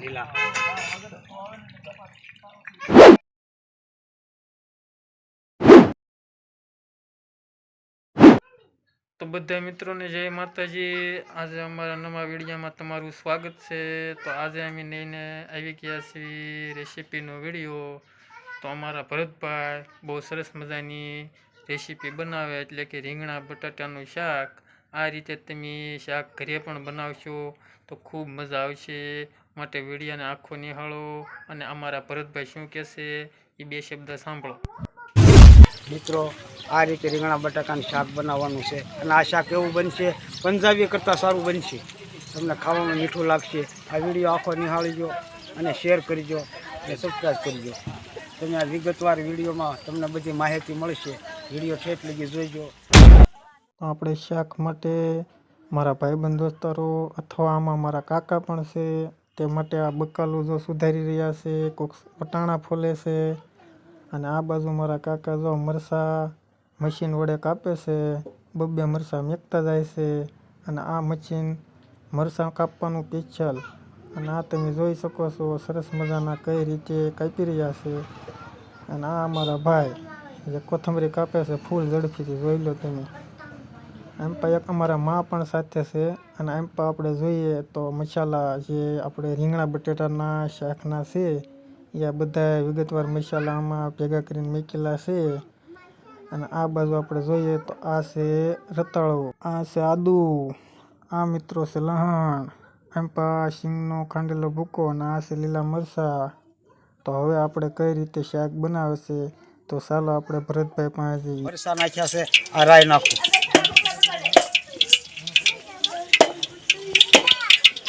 લીલા. તો બધા મિત્રોને જય માતાજી. આજે અમારા નવા વિડીયોમાં તમારું સ્વાગત છે. તો આજે અમે લઈને આવી ગયા છીએ રેસીપીનો વીડિયો. તો અમારા ભરતભાઈ બહુ સરસ મજાની રેસીપી બનાવે એટલે કે રીંગણા, બટાટાનું શાક. આ રીતે તમે શાક ઘરે પણ બનાવશો તો ખૂબ મજા આવશે. માટે વિડીયોને આખો નિહાળો અને અમારા ભરતભાઈ શું કહેશે એ બે શબ્દ સાંભળો. મિત્રો આ રીતે રીંગણા બટાકાનું શાક બનાવવાનું છે અને આ શાક એવું બનશે પંજાબી કરતાં સારું બનશે. તમને ખાવામાં મીઠું લાગશે. આ વીડિયો આખો નિહાળીજો અને શેર કરીજો અને સબસ્ક્રાઈબ કરીજો. તમે આ વિગતવાર વિડીયોમાં તમને બધી માહિતી મળશે. વીડિયો ઠેઠ લગી જોઈજો તો આપણે શાક માટે મારા ભાઈબંધ દોસ્તારો અથવા આમાં મારા કાકા પણ છે. તે માટે આ બકાલું જો સુધારી રહ્યા છે, કોક વટાણા ફોલે છે અને આ બાજુ મારા કાકા જો મરસા મશીન વડે કાપે છે, બબ્બે મરસા મેકતા જાય છે અને આ મશીન મરસા કાપવાનું પિચ્છલ અને આ તમે જોઈ શકો છો, સરસ મજાના કઈ રીતે કાપી રહ્યા છે. અને આ અમારા ભાઈ જે કોથમરી કાપે છે, ફૂલ ઝડપીથી જોઈ લો તમે. એક અમારા મા પણ સાથે છે અને પણ આપણે જોઈએ તો મસાલા જે આપણે રીંગણા, બટેટાના શાકના છે, એ બધા વિગતવાર મસાલા આમાં ભેગા કરીને મૂકેલા છે. અને આ બાજુ આપણે જોઈએ તો આ છે રતાળો, આ છે આદુ, આ મિત્રો છે લહણ, એમ પણ આ સિંગનો ખાંડેલો ભૂકો અને આ છે લીલા મરચાં. તો હવે આપણે કઈ રીતે શાક બનાવે છે? તો ચાલો આપણે ભરતભાઈ પાસે મરસા નાખ્યા છે, આ રાય નાખું.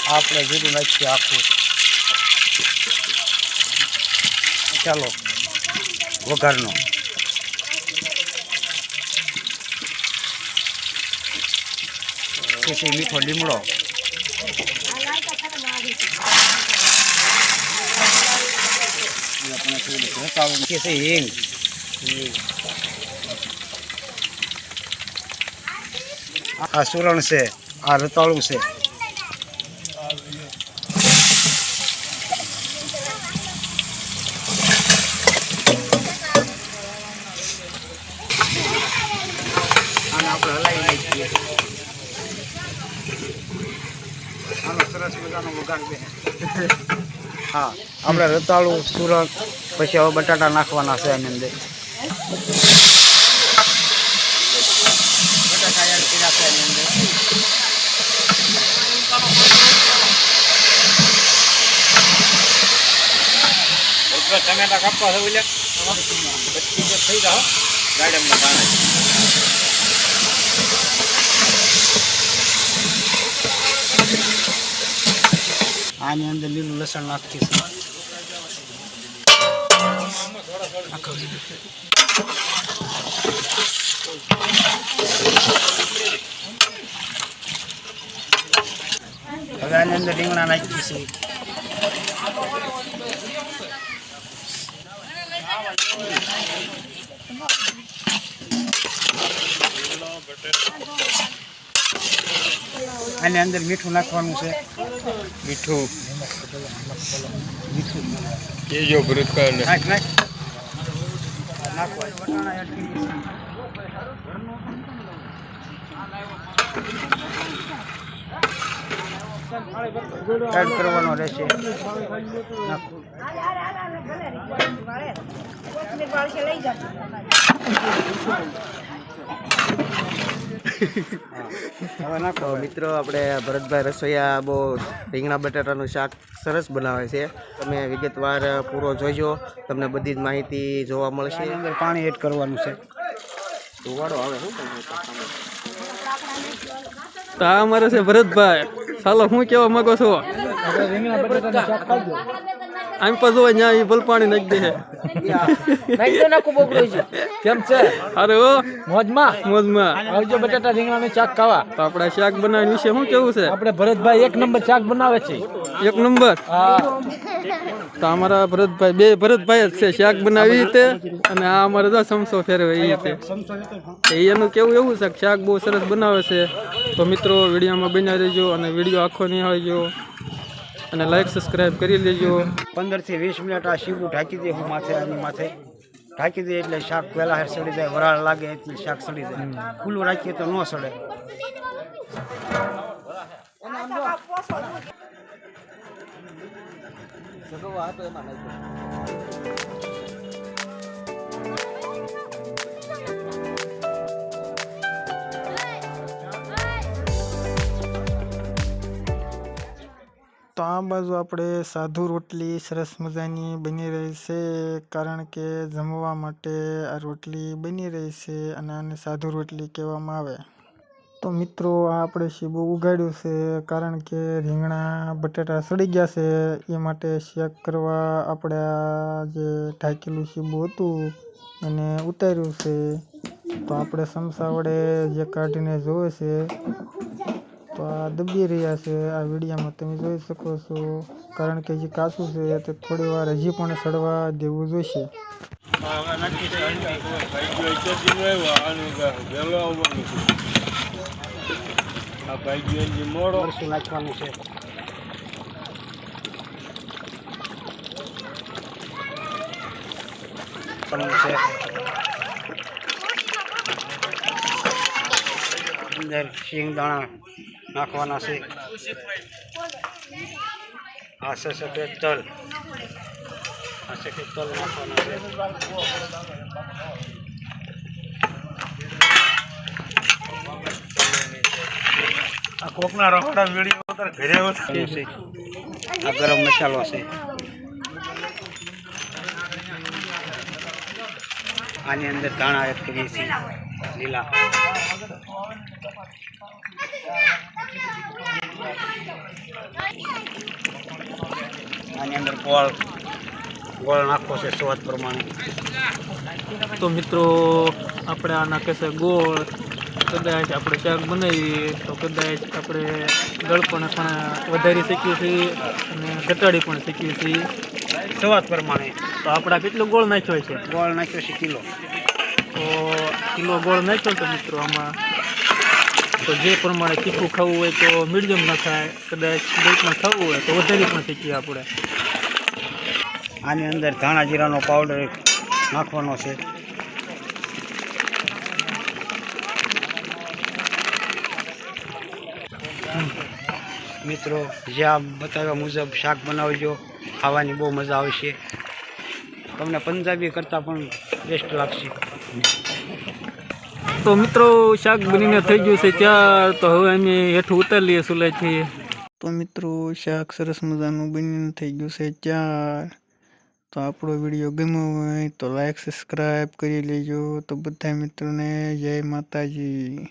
આપણે જીરું નાખીએ આખું. ચાલો, વઘારનો. પછી મીઠો લીમડો. કે છે હિંગ. આ સુરણ છે, આ રતાળું છે આને આપણે હલાવી નાખીએ આનો સરસ હા આપણે રતાળું સુરત પછી હવે બટાટા નાખવાના છે એની અંદર. બટાટા એડ કર્યા છે એની અંદર. ટમેટા કાપવા છે બોલ્યા થઈ જાઓ ગાર્ડનમાં પાણી. આની અંદર લીલું લસણ નાખીએ હવે આની અંદર રીંગણા નાખીએ છીએ. આની અંદર મીઠું નાખવાનું છે. મીઠું. મીઠું કેજો નાખ નાખ. એડ કરવાનો રહેશે. નાખો. હવે નાખો મિત્રો આપણે ભરતભાઈ રસોઈયા બહુ રીંગણા બટાટાનું શાક સરસ બનાવે છે. તમે વિગતવાર પૂરો જોજો. તમને બધી જ માહિતી જોવા મળશે. અંદર પાણી એડ કરવાનું છે. ધોવાડો આવે તો આ અમારે છે ભરતભાઈ. ચાલો હું કેવા માંગો છો? રીંગણા બટાટાનું શાક આમ પાછું અહીંયા ઈ ભલપાણી નાખી દે. કેમ છે? અરે ઓ મોજમાં? મોજમાં. આવજો બટાટા રીંગણાનું શાક ખાવા. તો આપણે શાક બનાવવા વિશે શું કેવું છે? આપણે ભરતભાઈ એક નંબર શાક બનાવે છે. એક નંબર? હા. તો અમારા ભરતભાઈ બે ભરતભાઈ જ છે શાક બનાવી તે અને આ અમારે તો સમસો ફેરવે એ રીતે. એનું કેવું એવું છે કે શાક બહુ સરસ બનાવે છે. તો મિત્રો વિડીયોમાં બનાવી રહેજો અને વીડિયો આખો નહીં આવજો અને લાઈક સબસ્ક્રાઈબ કરી લેજો. પંદરથી વીસ મિનિટ આ શીબું ઢાંકી દે હું માથે આની માથે. ઢાંકી દે એટલે શાક પહેલાં હેર સડી જાય વરાળ લાગે એટલે શાક સડી જાય. ખુલ્લું રાખીએ તો ન સડે. તો આ બાજુ આપણે સાધુ રોટલી સરસ મજાની બની રહી છે, કારણ કે જમવા માટે આ રોટલી બની રહી છે અને આને સાધુ રોટલી કહેવામાં આવે. તો મિત્રો, આ આપણે શીબું ઉગાડ્યું છે, કારણ કે રીંગણા, બટેટા સડી ગયા છે, એ માટે શેક કરવા આપણે જે ઢાંકેલું શીબું હતું એને ઉતાર્યું છે. તો આપણે સમસા વડે જે કાઢીને જોવે છે દબી રહ્યા છે આ વિડીયામાં તમે જોઈ શકો છો. કારણ કે જે કાચું છે તે થોડી વાર હજી પણ સડવા દેવું જોઈશે. નાખવાનું છે. અંદર શિંગ દાણા નાખવાના છે. આ છે સફેદ તલ. આ સફેદ તલ નાખવાના છે. કોકના રહોડા વીડિયો ઉતર, ઘરે છે આ ગરમ મસાલો છે. આની અંદર ધાણા એડ કરીએ છીએ. લીલા. આની અંદર ગોળ ગોળ નાખવો છે સ્વાદ પ્રમાણે. તો મિત્રો આપણે આના કહેશે ગોળ. કદાચ આપણે શાક બનાવીએ તો કદાચ આપણે ગળપણ પણ પણ વધારી શકીએ છીએ અને ઘટાડી પણ શકીએ છીએ. સ્વાદ પ્રમાણે. તો આપણે કેટલો ગોળ નાખ્યો છે? ગોળ નાખ્યો છે કિલો. તો કિલો ગોળ નાખ્યો તો મિત્રો આમાં તો જે પ્રમાણે તીખું ખાવું હોય તો મીડિયમ નખાય કદાચ બેટમાં ખાવું હોય તો વધારે પણ શીખીએ આપણે. આની અંદર ધાણા જીરાનો પાવડર નાખવાનો છે. મિત્રો, જે આ બતાવ્યા મુજબ શાક બનાવજો, ખાવાની બહુ મજા આવશે. તમને પંજાબી કરતાં પણ બેસ્ટ લાગશે. તો મિત્રો શાક બનીને થઈ ગયું છે ત્યાર તો હવે અમે હેઠું ઉતારી લઈએ સુલાઈથી. તો મિત્રો, શાક સરસ મજાનું બનીને થઈ ગયું છે ચાર. તો આપણો વીડિયો ગમ્યો હોય તો લાઈક, સબસ્ક્રાઈબ કરી લેજો. તો બધા મિત્રોને જય માતાજી.